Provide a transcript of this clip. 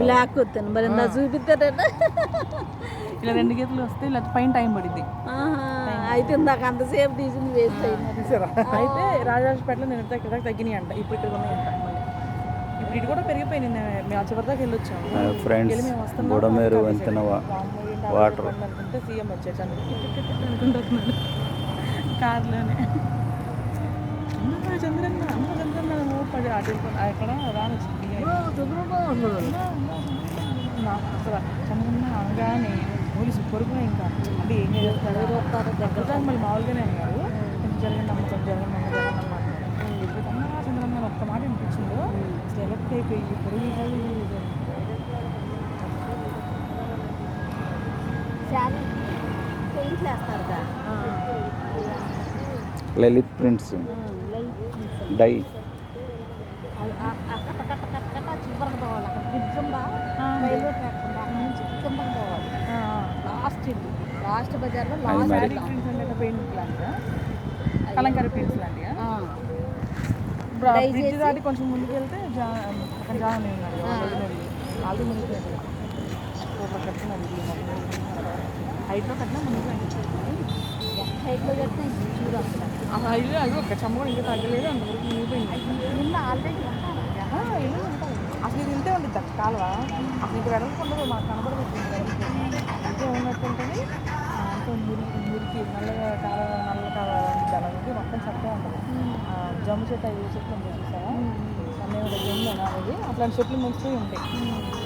Black వస్తాను మరి నా చూపిస్తారట ఇలా రెండు గీతలు వస్తే ఇలా పైన టైం పడింది అయితే ఇందాక అంతసేపు తీసింది వేస్ట్ అయింది. అయితే రాజరాజపేటలో నేను దాకా తగ్గినాయి అంట ఇప్పుడు ఇక్కడ ఉన్నాయి అంట ఇప్పుడు ఇటు కూడా మేము చివరి దాకా వెళ్ళొచ్చాము. ఫ్రెండ్స్ వెళ్ళి మేము వస్తున్నాం. బుడమేరు వంతెన వా- వాటర్. అనుకుంటే సీఎం అనుకుంటున్నాను కార్లోనే. చంద్రన్న అమ్మ చంద్రన్న అక్కడ నాకు అసలు చంద్రన్న అనగానే పోలీసు పొరుగునే ఇంకా అంటే ఏం చేస్తారు దగ్గర దాకా మళ్ళీ మామూలుగానే అన్నారు జరగండి అమ్మ జరగండి అమ్మ జరగండి అమ్మ చంద్రన్న ఒక్క మాట వినిపించిందో అసలు ఎలక్ట్ అయిపోయి పొరుగు లలిత్ ప్రింట్స్ డై. లాస్ట్ బజార్లో లాస్ట్ పెయింట్ కలంకారీ ఇప్పుడు Dye బ్రిడ్జ్ చేసి- దాటి కొంచెం ముందుకు వెళ్తే అక్కడ ఉన్నారు వాళ్ళు ముందుకు హైట్లో కట్టినా ముందుకు హైట్లో కట్టిన అసలు. ఆ హైట్లో అది ఒక చెమ్మ కూడా ఇంకా తగ్గలేదు అంతవరకు మునిగిపోయింది నిన్న ఆల్రెడీ ఉంటాను. ఆహా, ఇల్లు ఉంటుంది. అసలు ఇది ఇంతే ఉంటుంది కాలువ. అసలు ఇంకా వెడల్పు ఉండదు మాకు కనబడదు. చక్కగా ఉంటుంది. జమ్ము చెట్టు అవి చెట్లు ఉంటాయి చూసారా అన్నీ కూడా జమ్ము అనేది అట్లాంటి చెట్లు ముంచుతూ ఉంటాయి.